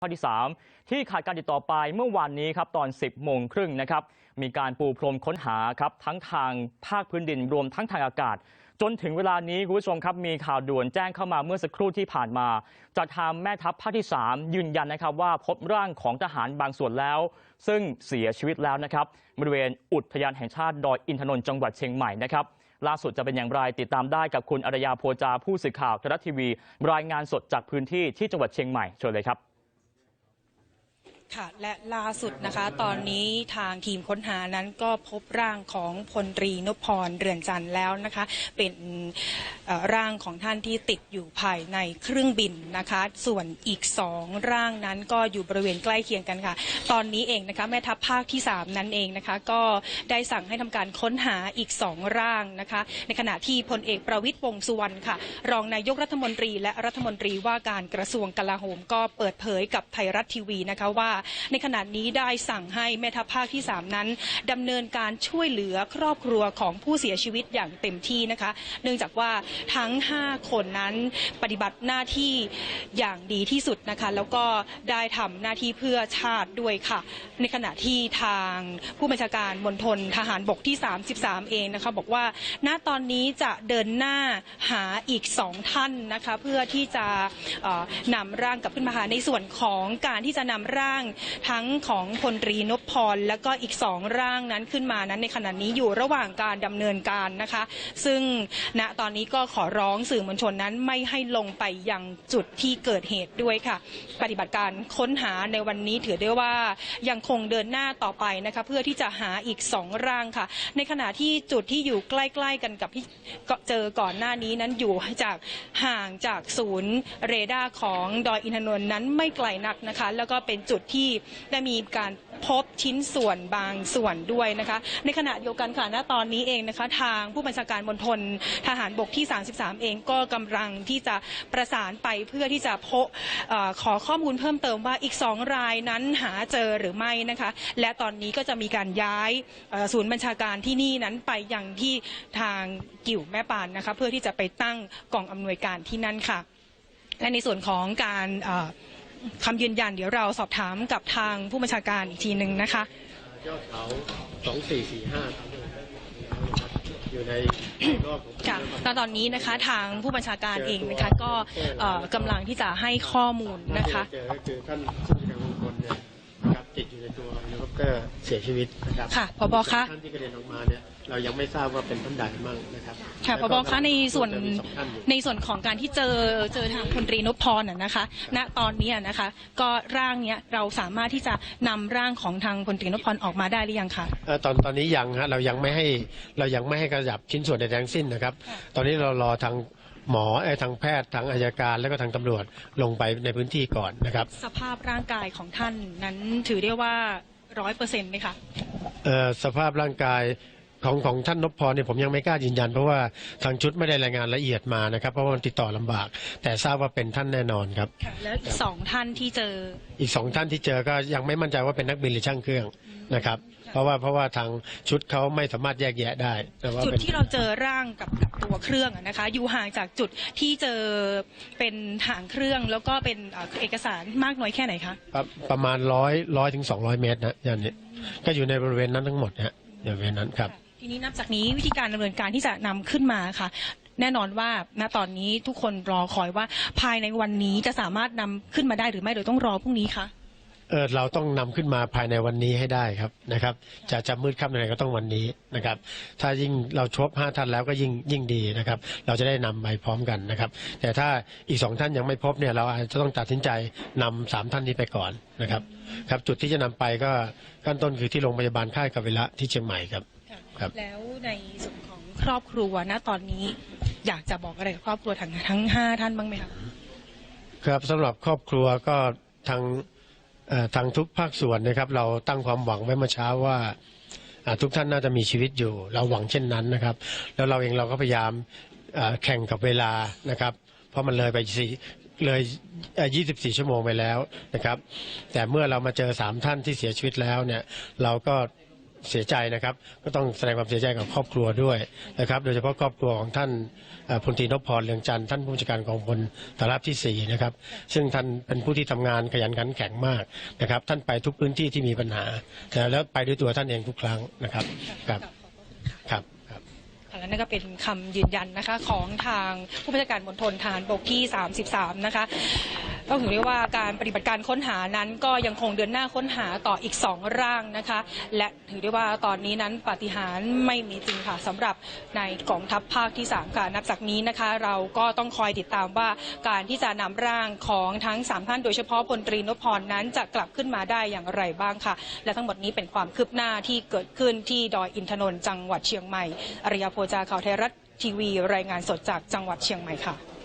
ภาคที่3ที่ขาดการติดต่อไปเมื่อวานนี้ครับตอน 10โมงครึ่งนะครับมีการปูพรมค้นหาครับทั้งทางภาคพื้นดินรวมทั้งทางอากาศ จนถึงเวลานี้คุณผู้ชมครับมีข่าวด่วนแจ้งเข้ามาเมื่อสักครู่ที่ผ่านมาจากทางแม่ทัพภาคที่ 3 ยืนยันนะครับว่าพบร่างของทหารบางส่วนแล้ว ซึ่งเสียชีวิตแล้วนะครับบริเวณอุทยานแห่งชาติดอยอินทนนท์จังหวัดเชียงใหม่นะครับล่าสุดจะเป็นอย่างไรติดตามได้กับคุณอารยาโพจาผู้สื่อข่าวไทยรัฐทีวี รายงานสดจากพื้นที่ที่จังหวัดเชียงใหม่เชิญเลยครับ ค่ะและล่าสุดนะคะตอนนี้ทางทีมค้นหานั้นก็พบร่างของพลตรีนพพรเรือนจันทร์แล้วนะคะเป็นร่างของท่านที่ติดอยู่ภายในเครื่องบินนะคะ ส่วนอีกสองร่างนั้นก็อยู่บริเวณใกล้เคียงกันค่ะ ตอนนี้เองนะคะแม่ทัพภาคที่ 3 นั้นเองนะคะ ก็ได้สั่งให้ทำการค้นหาอีกสองร่างนะคะ ในขณะที่พลเอกประวิตยวงสุวรรณค่ะ รองนายกรัฐมนตรีและรัฐมนตรีว่าการกระทรวงกลาโหมก็เปิดเผยกับไทยรัฐทีวีนะคะว่าในขณะนี้ได้สั่งให้แม่ทัพภาคที่3นั้นดำเนินการช่วยเหลือครอบครัวของผู้เสียชีวิตอย่างเต็มที่นะคะ เนื่องจากว่าทั้ง 5 คนนั้นปฏิบัติหน้าที่อย่างดีที่สุดนะคะ แล้วก็ได้ทำหน้าที่เพื่อชาติด้วยค่ะ ในขณะที่ทางผู้บัญชาการมณฑลทหารบกที่ 33 เองนะคะ บอกว่าณตอนนี้จะเดินหน้าหาอีกสองท่านนะคะ เพื่อที่จะนำร่างกลับขึ้นมาหาในส่วนของการที่จะนำร่างทั้งของพลตรีนพพรแล้วก็อีกสองร่างนั้นขึ้นมานั้นในขณะนี้อยู่ระหว่างการดำเนินการนะคะซึ่งณตอนนี้ก็ขอร้องสื่อมวลชนนั้นไม่ให้ลงไปยังจุดที่เกิดเหตุด้วยค่ะ ปฏิบัติการค้นหาในวันนี้ถือได้ว่ายังคงเดินหน้าต่อไปนะคะเพื่อที่จะหาอีกสองร่างค่ะ ในขณะที่จุดที่อยู่ใกล้ๆกันกับที่เจอก่อนหน้านี้นั้นอยู่จากห่างจากศูนย์เรดาร์ของดอยอินทนนท์นั้นไม่ไกลนักนะคะ แล้วก็เป็นจุดที่ได้มีการพบชิ้นส่วนบางส่วนด้วยนะคะในขณะเดียวกันค่ะณตอนนี้เองนะคะทางผู้บัญชาการมณฑลทหารบกที่33เองก็กำลังที่จะประสานไปเพื่อที่จะพบเอ่อขอข้อมูลเพิ่มเติมว่าอีกสองรายนั้นหาเจอหรือไม่นะคะและตอนนี้ก็จะมีการย้ายศูนย์บัญชาการที่นี่นั้นไปยังที่ทางกิ่วแม่ปานนะคะเพื่อที่จะไปตั้งกองอำนวยการที่นั่นค่ะและในส่วนของการ คำยืนยันเดี๋ยวเราสอบถามกับทางผู้บัญชาการอีกทีหนึ่งนะคะยอดเขาสองสี่สี่ห้าอยู่ในรอบของค่ะแล้วตอนนี้นะคะทางผู้บัญชาการเองนะคะก็เอ่อกำลังที่จะให้ข้อมูลนะคะเจอก็คือท่านผู้จัดการมงคลเนี่ยนะครับติดอยู่ในตัวเฮลิคอปเตอร์เสียชีวิตนะครับค่ะผบคะท่านที่กระเด็นออกมาเนี่ย เรายังไม่ทราบว่าเป็นท่านใดมั่งนะครับค่ะพบคะในส่วนจะมีสองท่านอยู่ในส่วนของการที่เจอเจอทางพลตรีนพพรน่ะนะคะณตอนนี้นะคะ ก็ร่างเนี้ยเราสามารถที่จะนำร่างของทางพลตรีนพพรออกมาได้หรือยังคะเอ่อตอนตอนนี้ยังฮะเรายังไม่ให้เรายังไม่ให้กระยับชิ้นส่วนใดทั้งสิ้นนะครับค่ะตอนนี้เรารอทางหมอเอ่อทางแพทย์ทางอายการแล้วก็ทางตำรวจลงไปในพื้นที่ก่อนนะครับ สภาพร่างกายของท่านนั้นถือได้ว่าร้อยเปอร์เซ็นต์ไหมคะเอ่อสภาพร่างกาย ของของท่านนพพรเนี่ยผมยังไม่กล้ายืนยัน เพราะว่าทางชุดไม่ได้รายงานละเอียดมานะครับ เพราะว่ามันติดต่อลำบาก แต่ทราบว่าเป็นท่านแน่นอนครับ ค่ะแล้วอีกสองท่านที่เจอ อีกสองท่านที่เจอก็ยังไม่มั่นใจว่าเป็นนักบินหรือช่างเครื่องนะครับ เพราะว่าเพราะว่าทางชุดเขาไม่สามารถแยกแยะได้แต่ว่าจุดเป็นที่เราเจอร่างกับกับตัวเครื่องอะนะคะ อยู่ห่างจากจุดที่เจอเป็นหางเครื่องแล้วก็เป็นเอ่อเอกสารมากน้อยแค่ไหนคะ ประประมาณร้อยร้อยถึงสองร้อยเมตรนะอย่างนี้ก็อยู่ในบริเวณนั้นทั้งหมดนะฮะอยู่บริเวณนั้นครับ ทีนี้นับจากนี้วิธีการดำเนินการที่จะนำขึ้นมาค่ะแน่นอนว่าณตอนนี้ทุกคนรอคอยว่าภายในวันนี้จะสามารถนำขึ้นมาได้หรือไม่หรือต้องรอพรุ่งนี้คะเออเราต้องนำขึ้นมาภายในวันนี้ให้ได้ครับนะครับ จะจะมืดค่ำยังไงก็ต้องวันนี้นะครับ ถ้ายิ่งเราชบห้าท่านแล้วก็ยิ่งยิ่งดีนะครับ เราจะได้นำไปพร้อมกันนะครับ แต่ถ้าอีกสองท่านยังไม่พบเนี่ยเราอาจจะต้องตัดสินใจนำสามท่านนี้ไปก่อนนะครับ ครับจุดที่จะนำไปก็ขั้นต้นคือที่โรงพยาบาลค่ายกัเวละที่เชียงใหม่ครับ ครับ แล้วในส่วนของครอบครัวณตอนนี้ อยากจะบอกอะไรกับครอบครัวทั้งทั้งห้าท่านบ้างไหมคะครับสำหรับครอบครัวก็ทางเอ่อทางทุกภาคส่วนนะครับ เราตั้งความหวังไว้เมื่อเช้าว่าอ่าทุกท่านน่าจะมีชีวิตอยู่ เราหวังเช่นนั้นนะครับ แล้วเราเองเราก็พยายามเอ่อแข่งกับเวลานะครับ เพราะมันเลยไปสี่เลยเอ่อ24 ชั่วโมงไปแล้วนะครับ แต่เมื่อเรามาเจอสามท่านที่เสียชีวิตแล้วเนี่ย เราก็ เสียใจนะครับ ก็ต้องแสดงความเสียใจกับครอบครัวด้วยนะครับ โดยเฉพาะครอบครัวของท่านพลตรีนพพรเลืองจันทร์ท่านผู้บัญชาการกองพลฐานราบที่4นะครับ ซึ่งท่านเป็นผู้ที่ทำงานขยันขันแข็งมากนะครับ ท่านไปทุกพื้นที่ที่มีปัญหาแล้วไปด้วยตัวท่านเองทุกครั้งนะครับครับครับและนั่นก็เป็นคำยืนยันนะคะของทางผู้บัญชาการมณฑลทหารบกที่ 33 นะคะ ต้องถือได้ว่าการปฏิบัติการค้นหานั้นก็ยังคงเดินหน้าค้นหาต่ออีก2ร่างนะคะและถือได้ว่าตอนนี้นั้นปฏิหารไม่มีจริงค่ะสำหรับในกองทัพภาคที่3ค่ะนับจากนี้นะคะ เราก็ต้องคอยติดตามว่าการที่จะนำร่างของทั้ง3ท่านโดยเฉพาะพลตรีนพพรนั้นจะกลับขึ้นมาได้อย่างไรบ้างค่ะ และทั้งหมดนี้เป็นความคืบหน้าที่เกิดขึ้นที่ดอยอินทนนท์จังหวัดเชียงใหม่อริยาโพจาข่าวไทยรัฐทีวีรายงานสดจากจังหวัดเชียงใหม่ค่ะ